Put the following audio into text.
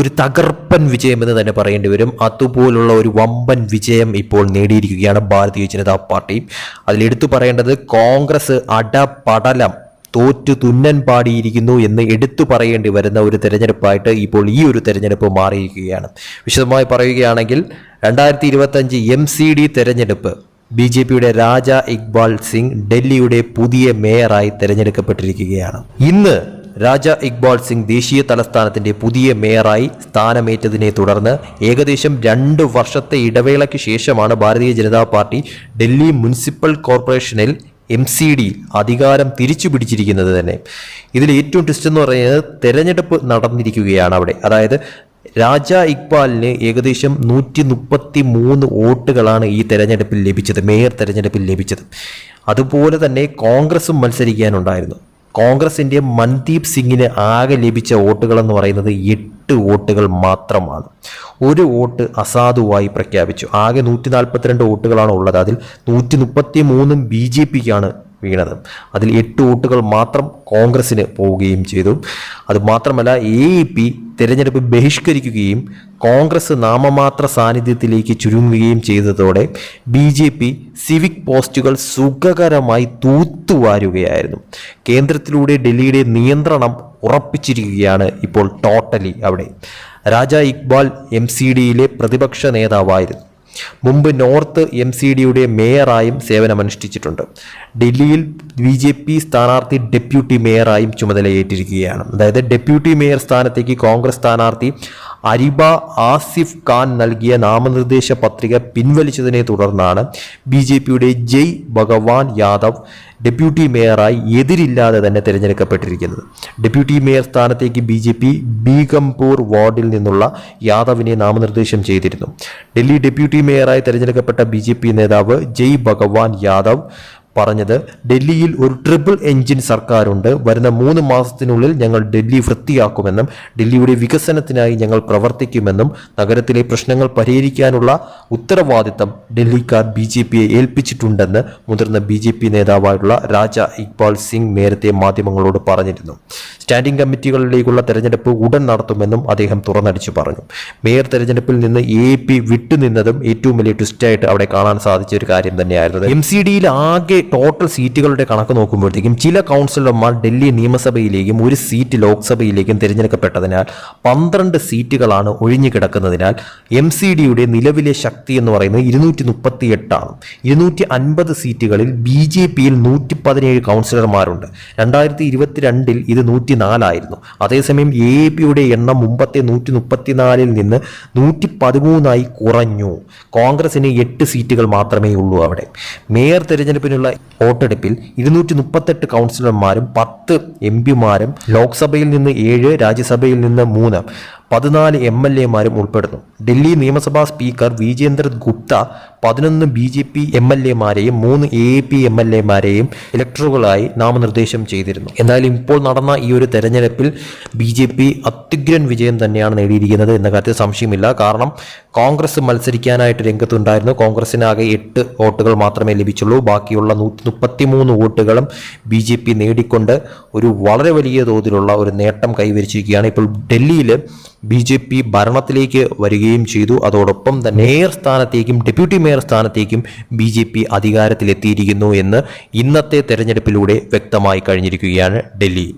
ഒരു തകർപ്പൻ വിജയം എന്ന് തന്നെ പറയേണ്ടി വരും. അതുപോലുള്ള ഒരു വമ്പൻ വിജയം ഇപ്പോൾ നേടിയിരിക്കുകയാണ് ഭാരതീയ ജനതാ പാർട്ടി. അതിലെടുത്തു പറയേണ്ടത് കോൺഗ്രസ് അടപടലം തോറ്റു തുന്നൻ പാടിയിരിക്കുന്നു എന്ന് എടുത്തു പറയേണ്ടി വരുന്ന ഒരു തെരഞ്ഞെടുപ്പായിട്ട് ഇപ്പോൾ ഈ ഒരു തെരഞ്ഞെടുപ്പ് മാറിയിരിക്കുകയാണ്. വിശദമായി പറയുകയാണെങ്കിൽ രണ്ടായിരത്തി ഇരുപത്തഞ്ച് എം സി ഡി തെരഞ്ഞെടുപ്പ് ബി ജെ പിയുടെ രാജ ഇക്ബാൽ സിംഗ് ഡൽഹിയുടെ പുതിയ മേയറായി തെരഞ്ഞെടുക്കപ്പെട്ടിരിക്കുകയാണ്. ഇന്ന് രാജ ഇക്ബാൾ സിംഗ് ദേശീയ തലസ്ഥാനത്തിന്റെ പുതിയ മേയറായി സ്ഥാനമേറ്റതിനെ തുടർന്ന് ഏകദേശം രണ്ട് വർഷത്തെ ഇടവേളയ്ക്ക് ശേഷമാണ് ഭാരതീയ ജനതാ പാർട്ടി ഡൽഹി മുനിസിപ്പൽ കോർപ്പറേഷനിൽ എം സി ഡി അധികാരം തിരിച്ചു പിടിച്ചിരിക്കുന്നത് തന്നെ. ഇതിൽ ഏറ്റവും ട്വിസ്റ്റ് എന്ന് പറയുന്നത് തെരഞ്ഞെടുപ്പ് നടന്നിരിക്കുകയാണ് അവിടെ. അതായത് രാജ ഇക്ബാലിന് ഏകദേശം നൂറ്റി മുപ്പത്തി മൂന്ന് വോട്ടുകളാണ് ഈ തെരഞ്ഞെടുപ്പിൽ ലഭിച്ചത് മേയർ തെരഞ്ഞെടുപ്പിൽ ലഭിച്ചത്. അതുപോലെ തന്നെ കോൺഗ്രസും മത്സരിക്കാനുണ്ടായിരുന്നു. കോൺഗ്രസിന്റെ മൻദീപ് സിംഗിന് ആകെ ലഭിച്ച വോട്ടുകളെന്ന് പറയുന്നത് എട്ട് വോട്ടുകൾ മാത്രമാണ്. ഒരു വോട്ട് അസാധുവായി പ്രഖ്യാപിച്ചു. ആകെ നൂറ്റി നാൽപ്പത്തിരണ്ട് വോട്ടുകളാണ് ഉള്ളത്. അതിൽ നൂറ്റി മുപ്പത്തി മൂന്നും ബി ജെ പിക്കാണ് വീണത്. അതിൽ എട്ട് വോട്ടുകൾ മാത്രം കോൺഗ്രസിന് പോവുകയും ചെയ്തു. അതുമാത്രമല്ല എ ഇ പി തിരഞ്ഞെടുപ്പ് ബഹിഷ്കരിക്കുകയും കോൺഗ്രസ് നാമമാത്ര സാന്നിധ്യത്തിലേക്ക് ചുരുങ്ങുകയും ചെയ്തതോടെ ബി ജെ പി സിവിക് പോസ്റ്റുകൾ സുഖകരമായി തൂത്തുവാരുകയായിരുന്നു. കേന്ദ്രത്തിലൂടെ ഡൽഹിയുടെ നിയന്ത്രണം ഉറപ്പിച്ചിരിക്കുകയാണ് ഇപ്പോൾ ടോട്ടലി അവിടെ. രാജ ഇക്ബാൽ എം സി ഡിയിലെ പ്രതിപക്ഷ നേതാവായിരുന്നു. മുമ്പ് നോർത്ത് എം സി ഡിയുടെ മേയറായും സേവനമനുഷ്ഠിച്ചിട്ടുണ്ട്. ഡൽഹിയിൽ ബി ജെ പി സ്ഥാനാർത്ഥി ഡെപ്യൂട്ടി മേയറായും ചുമതലയേറ്റിരിക്കുകയാണ്. അതായത് ഡെപ്യൂട്ടി മേയർ സ്ഥാനത്തേക്ക് കോൺഗ്രസ് സ്ഥാനാർത്ഥി അരിബ ആസിഫ് ഖാൻ നൽകിയ നാമനിർദ്ദേശ പത്രിക പിൻവലിച്ചതിനെ തുടർന്നാണ് ബി ജെ പിയുടെ ജയ് ഭഗവാൻ യാദവ് ഡെപ്യൂട്ടി മേയറായി എതിരില്ലാതെ തന്നെ തിരഞ്ഞെടുക്കപ്പെട്ടിരിക്കുന്നത്. ഡെപ്യൂട്ടി മേയർ സ്ഥാനത്തേക്ക് ബി ജെ പി ബീഗംപൂർ വാർഡിൽ നിന്നുള്ള യാദവിനെ നാമനിർദ്ദേശം ചെയ്തിരുന്നു. ഡൽഹി ഡെപ്യൂട്ടി മേയറായി തിരഞ്ഞെടുക്കപ്പെട്ട ബി നേതാവ് ജയ് ഭഗവാൻ യാദവ് പറഞ്ഞത് ഡൽഹിയിൽ ഒരു ട്രിപ്പിൾ എഞ്ചിൻ സർക്കാരുണ്ട്. വരുന്ന മൂന്ന് മാസത്തിനുള്ളിൽ ഞങ്ങൾ ഡൽഹി വൃത്തിയാക്കുമെന്നും ഡൽഹിയുടെ വികസനത്തിനായി ഞങ്ങൾ പ്രവർത്തിക്കുമെന്നും നഗരത്തിലെ പ്രശ്നങ്ങൾ പരിഹരിക്കാനുള്ള ഉത്തരവാദിത്തം ഡൽഹിക്കാർ ബി ജെ പിയെ ഏൽപ്പിച്ചിട്ടുണ്ടെന്ന് മുതിർന്ന ബി ജെ പി നേതാവായിട്ടുള്ള രാജ ഇക്ബാൽ സിംഗ് നേരത്തെ മാധ്യമങ്ങളോട് പറഞ്ഞിരുന്നു. സ്റ്റാൻഡിംഗ് കമ്മിറ്റികളിലേക്കുള്ള തെരഞ്ഞെടുപ്പ് ഉടൻ നടത്തുമെന്നും അദ്ദേഹം തുറന്നടിച്ചു പറഞ്ഞു. മേയർ തെരഞ്ഞെടുപ്പിൽ നിന്ന് എ പി വിട്ടുനിന്നതും ഏറ്റവും വലിയ ട്വിസ്റ്റായിട്ട് അവിടെ കാണാൻ സാധിച്ച ഒരു കാര്യം തന്നെയായിരുന്നു. എം സി ഡിയിൽ ആകെ ടോട്ടൽ സീറ്റുകളുടെ കണക്ക് നോക്കുമ്പോഴത്തേക്കും ചില കൗൺസിലർമാർ ഡൽഹി നിയമസഭയിലേക്കും ഒരു സീറ്റ് ലോക്സഭയിലേക്കും തിരഞ്ഞെടുക്കപ്പെട്ടതിനാൽ പന്ത്രണ്ട് സീറ്റുകളാണ് ഒഴിഞ്ഞു കിടക്കുന്നതിനാൽ എം സി ഡിയുടെ നിലവിലെ ശക്തി എന്ന് പറയുന്നത് ഇരുന്നൂറ്റി മുപ്പത്തി എട്ടാണ് ഇരുന്നൂറ്റി അൻപത് സീറ്റുകളിൽ ബി ജെ പിയിൽ നൂറ്റി പതിനേഴ് കൗൺസിലർമാരുണ്ട് രണ്ടായിരത്തി ഇരുപത്തിരണ്ടിൽ ഇത് നൂറ്റി നാലായിരുന്നു അതേസമയം എ പിയുടെ എണ്ണം മുമ്പത്തെ നൂറ്റി മുപ്പത്തിനാലിൽ നിന്ന് നൂറ്റി പതിമൂന്നായി കുറഞ്ഞു. കോൺഗ്രസിന് എട്ട് സീറ്റുകൾ മാത്രമേ ഉള്ളൂ അവിടെ. മേയർ തെരഞ്ഞെടുപ്പിനുള്ള വോട്ടെടുപ്പിൽ ഇരുന്നൂറ്റി മുപ്പത്തെട്ട് കൗൺസിലർമാരും പത്ത് എം പിമാരും ലോക്സഭയിൽ നിന്ന് ഏഴ് രാജ്യസഭയിൽ നിന്ന് മൂന്ന്. പതിനാല് എം എൽ എമാരും ഉൾപ്പെടുന്നു. ഡൽഹി നിയമസഭാ സ്പീക്കർ വിജേന്ദർ ഗുപ്ത പതിനൊന്ന് B J P M L എമാരെയും മൂന്ന് എ പി എം എൽ എമാരെയും ഇലക്ടറുകളായി നാമനിർദ്ദേശം ചെയ്തിരുന്നു. എന്നാൽ ഇപ്പോൾ നടന്ന ഈ ഒരു തെരഞ്ഞെടുപ്പിൽ ബി ജെ പി അത്യുഗ്രൻ വിജയം തന്നെയാണ് നേടിയിരിക്കുന്നത് എന്ന കാര്യത്തിൽ സംശയമില്ല. കാരണം കോൺഗ്രസ് മത്സരിക്കാനായിട്ട് രംഗത്തുണ്ടായിരുന്നു. കോൺഗ്രസിനാകെ എട്ട് വോട്ടുകൾ മാത്രമേ ലഭിച്ചുള്ളൂ. ബാക്കിയുള്ള നൂറ്റി മുപ്പത്തി മൂന്ന് വോട്ടുകളും ബി ജെ പി നേടിക്കൊണ്ട് ഒരു വളരെ വലിയ തോതിലുള്ള ഒരു നേട്ടം കൈവരിച്ചിരിക്കുകയാണ്. ഇപ്പോൾ ഡൽഹിയിൽ ബി ജെ പി ഭരണത്തിലേക്ക് വരികയും ചെയ്തു. അതോടൊപ്പം തന്നെ മേയർ സ്ഥാനത്തേക്കും ഡെപ്യൂട്ടി മേയർ സ്ഥാനത്തേക്കും ബി ജെ പി അധികാരത്തിലെത്തിയിരിക്കുന്നു എന്ന് ഇന്നത്തെ തെരഞ്ഞെടുപ്പിലൂടെ വ്യക്തമായി കഴിഞ്ഞിരിക്കുകയാണ് ഡൽഹി.